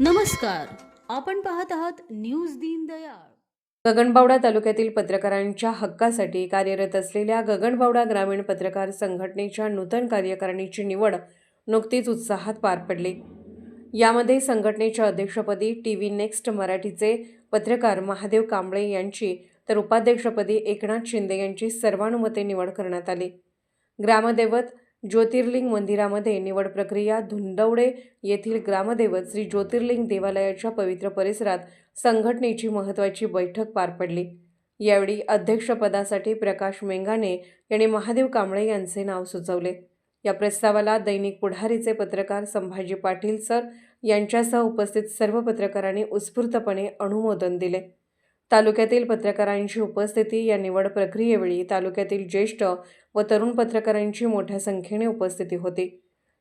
नमस्कार. आपण पाहत आहात न्यूज दीनदयाळ गगनबावडा तालुक्यातील पत्रकारांच्या हक्कासाठी कार्यरत असलेल्या गगनबावडा ग्रामीण पत्रकार संघटनेच्या नूतन कार्यकारिणीची निवड नुकतीच उत्साहात पार पडली. यामध्ये संघटनेच्या अध्यक्षपदी टी व्ही नेक्स्ट मराठीचे पत्रकार महादेव कांबळे यांची तर उपाध्यक्षपदी एकनाथ शिंदे यांची सर्वानुमते निवड करण्यात आली. ग्रामदैवत ज्योतिर्लिंग मंदिरामध्ये निवड प्रक्रिया धुंदवडे येथील ग्रामदैवत श्री ज्योतिर्लिंग देवालयाच्या पवित्र परिसरात संघटनेची महत्त्वाची बैठक पार पडली. यावेळी अध्यक्षपदासाठी प्रकाश मेंगाने यांनी महादेव कांबळे यांचे नाव सुचवले. या प्रस्तावाला दैनिक पुढारीचे पत्रकार संभाजी पाटील सर यांच्यासह उपस्थित सर्व पत्रकारांनी उत्स्फूर्तपणे अनुमोदन दिले. तालुक्यातील पत्रकारांची उपस्थिती या निवड प्रक्रियेवेळी तालुक्यातील ज्येष्ठ व तरुण पत्रकारांची मोठ्या संख्येने उपस्थिती होती.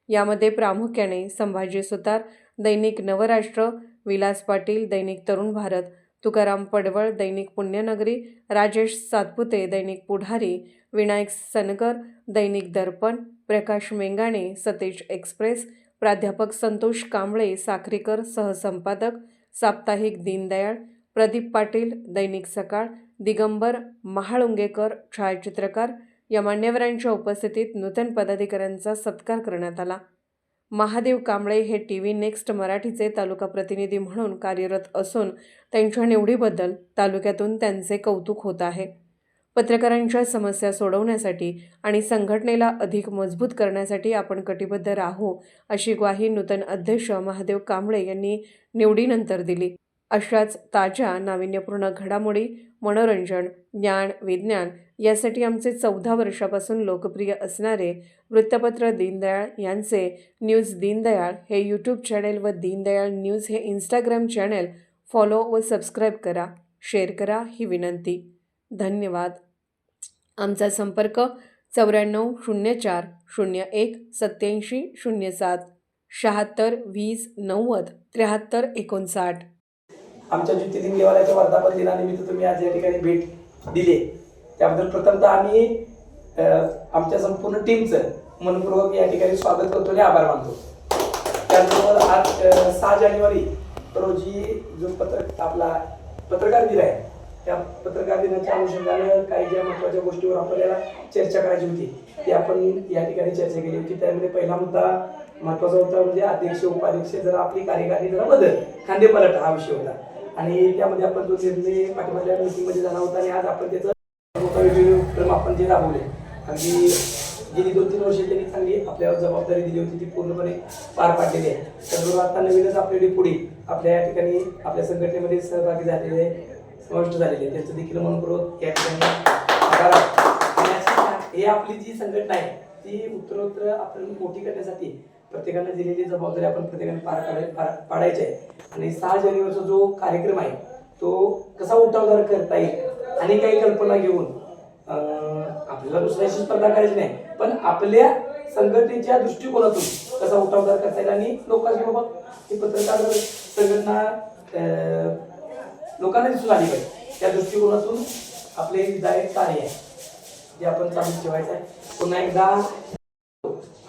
यामध्ये प्रामुख्याने संभाजी सुतार दैनिक नवराष्ट्र विलास पाटील दैनिक तरुण भारत तुकाराम पडवळ दैनिक पुण्यनगरी राजेश सातपुते दैनिक पुढारी विनायक सनगर दैनिक दर्पण प्रकाश मेंगाणे सतेज एक्सप्रेस प्राध्यापक संतोष कांबळे साखरीकर सहसंपादक साप्ताहिक दीनदयाळ प्रदीप पाटील दैनिक सकाळ दिगंबर महाळुंगेकर छायाचित्रकार या मान्यवरांच्या उपस्थितीत नूतन पदाधिकाऱ्यांचा सत्कार करण्यात आला. महादेव कांबळे हे टी व्ही नेक्स्ट मराठीचे तालुका प्रतिनिधी म्हणून कार्यरत असून त्यांच्या निवडीबद्दल तालुक्यातून त्यांचे कौतुक होत आहे. पत्रकारांच्या समस्या सोडवण्यासाठी आणि संघटनेला अधिक मजबूत करण्यासाठी आपण कटिबद्ध राहू अशी ग्वाही नूतन अध्यक्ष महादेव कांबळे यांनी निवडीनंतर दिली. अशाच ताज्या नाविन्यपूर्ण घडामोडी मनोरंजन ज्ञान विज्ञान यासाठी आमचे चौदा वर्षापासून लोकप्रिय असणारे वृत्तपत्र दीनदयाळ यांचे न्यूज दीनदयाळ हे यूट्यूब चॅनेल व दीनदयाळ न्यूज हे इंस्टाग्राम चॅनेल फॉलो व सबस्क्राईब करा शेअर करा ही विनंती. धन्यवाद. आमचा संपर्क चौऱ्याण्णव शून्य चार शून्य एक सत्याऐंशी शून्य सात शहात्तर वीस नव्वद त्र्याहत्तर एकोणसाठ. आमच्या ज्योतिर्लिंग देवालयाच्या वर्धापन दिनानिमित्त तुम्ही आज या ठिकाणी भेट दिली. त्याबद्दल प्रथमतः आम्ही आमच्या संपूर्ण टीमचं मनपूर्वक या ठिकाणी स्वागत करतो आणि आभार मानतो. त्याचबरोबर आज सहा जानेवारी रोजी जो पत्र आपला पत्रकार दिन आहे त्या पत्रकार दिनाच्या अनुषंगानं काही ज्या महत्त्वाच्या गोष्टीवर आपल्याला चर्चा करायची होती ती आपण या ठिकाणी चर्चा केली होती. त्यामध्ये पहिला मुद्दा महत्त्वाचा होता म्हणजे अध्यक्ष उपाध्यक्ष जरा आपली कार्यकारी जरा बदल. खांदेपलट हा विषय होता. आणि त्यामध्ये आपण तो निर्णय पाठीमागल्या मीटिंगमध्ये झाला होता आणि आज आपण त्याचं मोठा वेगवेगळे उपक्रम आपण जे राबवले. अगदी गेली दोन तीन वर्ष त्यांनी चांगली आपल्यावर जबाबदारी दिली होती ती पूर्णपणे पार पाडलेली आहे. त्याचबरोबर आता नवीनच आपल्याकडे पुढे आपल्या या ठिकाणी आपल्या संघटनेमध्ये सहभागी झालेले समाविष्ट झालेले. आहे त्यांचं देखील मनपूर्वक या ठिकाणी हे आपली जी संघटना आहे ती उत्तरोत्तर आपण मोठी करण्यासाठी प्रत्येकानं दिलेली जबाबदारी आपण प्रत्येकाने पार काढाय पार- पाडायची आहे. आणि सहा जानेवारीचा जो कार्यक्रम आहे तो कसा उठावदार करता येईल आणि काही कल्पना घेऊन आपल्याला दुसऱ्याशी स्पर्धा करायची नाही पण आपल्या संघटनेच्या दृष्टिकोनातून कसा उठावदार करता येईल आणि लोकांची बाबा ही पत्रकार संघटना लोकांना दिसून आली पाहिजे. त्या दृष्टिकोनातून आपले हे विधायक कार्य आहे जे आपण चालू ठेवायचं आहे. पुन्हा एकदा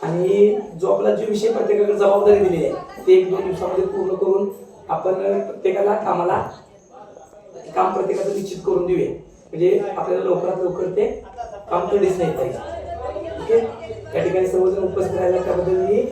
आणि जो आपला जो विषय प्रत्येकाकडे जबाबदारी दिलेली आहे ते एक दोन दिवसामध्ये पूर्ण करून आपण प्रत्येकाला कामाला काम प्रत्येकाचं निश्चित करून देऊया. म्हणजे आपल्याला लवकरात लवकर ते काम कधीच नाही पाहिजे. ओके? त्या ठिकाणी सर्वजण उपस्थित राहिला त्याबद्दल मी